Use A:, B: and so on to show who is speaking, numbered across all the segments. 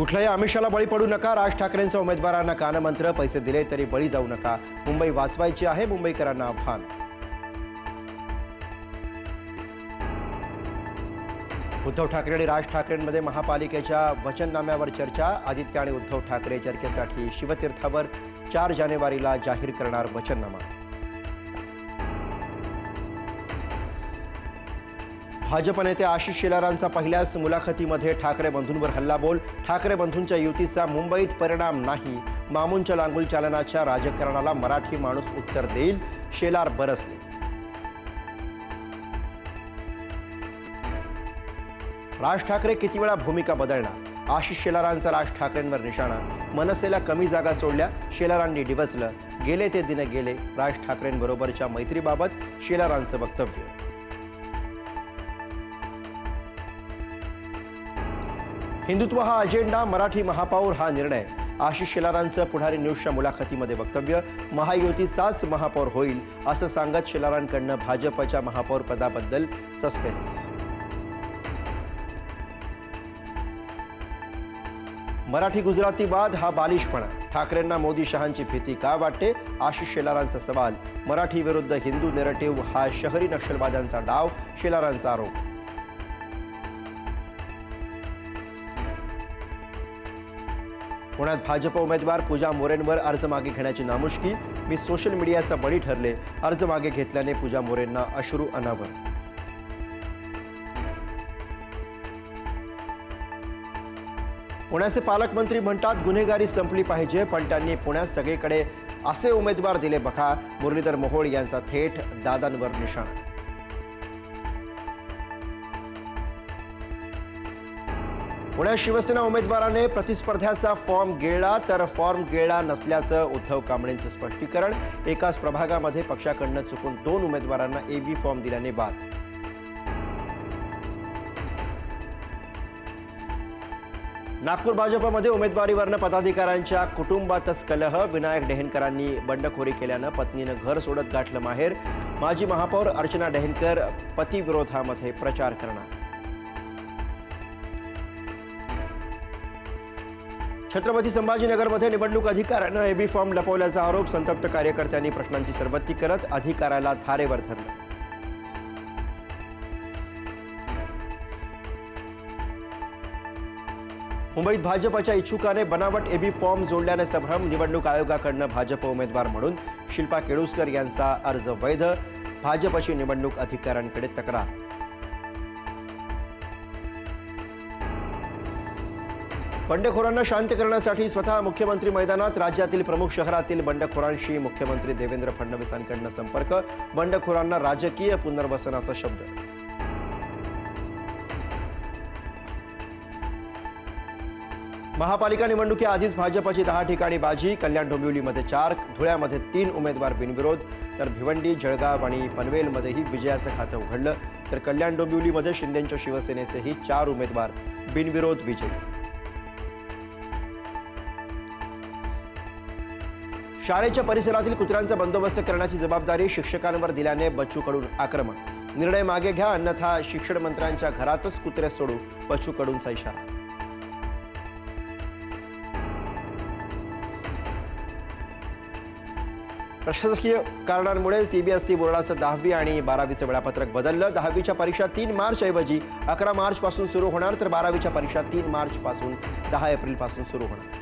A: कुठल्याही आमिषाला बळी पडू नका. राज ठाकरेंच्या उमेदवारांना कानमंत्र पैसे दिले तरी बळी जाऊ नका. मुंबई वाचवायची आहे मुंबईकरांना आव्हान. उद्धव ठाकरे आणि राज ठाकरेंमध्ये महापालिकेच्या वचननाम्यावर चर्चा. आदित्य आणि उद्धव ठाकरे चर्चेसाठी शिवतीर्थावर चार जानेवारीला जाहीर करणार वचननामा. भाजप नेते आशिष शेलारांचा पहिल्याच मुलाखतीमध्ये ठाकरे बंधूंवर हल्लाबोल. ठाकरे बंधूंच्या युतीचा मुंबईत परिणाम नाही. मामूंच्या लांगुल चालनाच्या राजकारणाला मराठी माणूस उत्तर देईल. शेलार बरसले. राज ठाकरे किती वेळा भूमिका बदलणार? आशिष शेलारांचा राज ठाकरेंवर निशाणा. मनसेला कमी जागा सोडल्या शेलारांनी डिवचलं. गेले ते दिन गेले राज ठाकरेंबरोबरच्या मैत्रीबाबत शेलारांचं वक्तव्य. हिंदुत्व हा अजेंडा मराठी महापौर हा निर्णय. आशिष शेलारांचं पुढारी न्यूजच्या मुलाखतीमध्ये वक्तव्य महायुतीचाच महापौर होईल असं सांगत शेलारांकडनं भाजपच्या महापौर पदाबद्दल सस्पेन्स मराठी गुजराती वाद हा बालिशपणा. ठाकरेंना मोदी शहांची भीती का वाटते? आशिष शेलारांचा सवाल. मराठी विरुद्ध हिंदू नेरेटिव्ह हा शहरी नक्षलवाद्यांचा डाव शेलारांचा आरोप. पुण्यात भाजप उमेदवार पूजा मोरेंवर अर्ज मागे घेण्याची नामुष्की. मी सोशल मीडियाचा बळी ठरले. अर्ज मागे घेतल्याने पूजा मोरेंना अश्रू अनावर. पुण्याचे पालकमंत्री म्हणतात गुन्हेगारी संपली पाहिजे पण त्यांनी पुण्यात सगळीकडे असे उमेदवार दिले बघा. मुरलीधर मोहोळ यांचा थेट दादांवर निशाणा. पुण्यात शिवसेना उमेदवाराने प्रतिस्पर्ध्याचा फॉर्म गिळला तर फॉर्म गिळला नसल्याचं उद्धव कांबळेंचं स्पष्टीकरण. एकाच प्रभागामध्ये पक्षाकडनं चुकून दोन उमेदवारांना एव्ही फॉर्म दिल्याने बाद. नागपूर भाजपमध्ये उमेदवारीवरनं पदाधिकाऱ्यांच्या कुटुंबातच कलह. विनायक डेहनकरांनी बंडखोरी केल्यानं पत्नीनं घर सोडत गाठलं माहेर. माजी महापौर अर्चना डेहनकर पतीविरोधामध्ये प्रचार करणार. छत्रपती संभाजीनगरमध्ये निवडणूक अधिकाऱ्यानं एबी फॉर्म लपवल्याचा आरोप संतप्त कार्यकर्त्यांनी प्रश्नांची सरबत्ती करत अधिकाऱ्याला थारेवर धरलं. मुंबईत भाजपच्या इच्छुकाने बनावट एबी फॉर्म जोडल्याने संभ्रम. निवडणूक आयोगाकडनं भाजप उमेदवार म्हणून शिल्पा केळुसकर यांचा अर्ज वैध. भाजपची निवडणूक अधिकाऱ्यांकडे तक्रार. बंडखोरांना शांत करण्यासाठी स्वतः मुख्यमंत्री मैदानात राज्यातील प्रमुख शहरातील बंडखोरांशी मुख्यमंत्री देवेंद्र फडणवीसांकडनं संपर्क बंडखोरांना राजकीय पुनर्वसनाचा शब्द. महापालिका निवडणुकीआधीच भाजपची दहा ठिकाणी बाजी कल्याण डोंबिवलीमध्ये चार धुळ्यामध्ये तीन उमेदवार बिनविरोध तर भिवंडी जळगाव आणि पनवेलमध्येही विजयाचं खातं उघडलं तर कल्याण डोंबिवलीमध्ये शिंदेच्या शिवसेनेचेही चार उमेदवार बिनविरोध विजयी. शाळेच्या परिसरातील कुत्र्यांचा बंदोबस्त करण्याची जबाबदारी शिक्षकांवर दिल्याने बच्चूकडून आक्रमक निर्णय मागे घ्या अन्यथा शिक्षण मंत्र्यांच्या घरातच कुत्रे सोडू बच्चूकडूनचा इशारा प्रशासकीय कारणांमुळे सीबीएसई बोर्डाचं दहावी आणि बारावीचं वेळापत्रक बदललं. दहावीच्या परीक्षा तीन मार्च ऐवजी अकरा मार्चपासून सुरू होणार तर बारावीच्या परीक्षा तीन मार्चपासून दहा एप्रिलपासून सुरू होणार.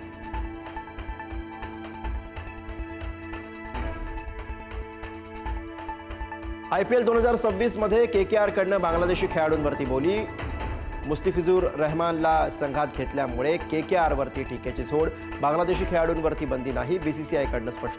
A: आय पी एल दोन हजार सव्वीसमध्ये के के आरकडनं बांगलादेशी खेळाडूंवरती बोली. मुस्तिफिजूर रहमानला संघात घेतल्यामुळे के के आरवरती टीकेची झोड. बांगलादेशी खेळाडूंवरती बंदी नाही बीसीसीआयकडनं स्पष्ट.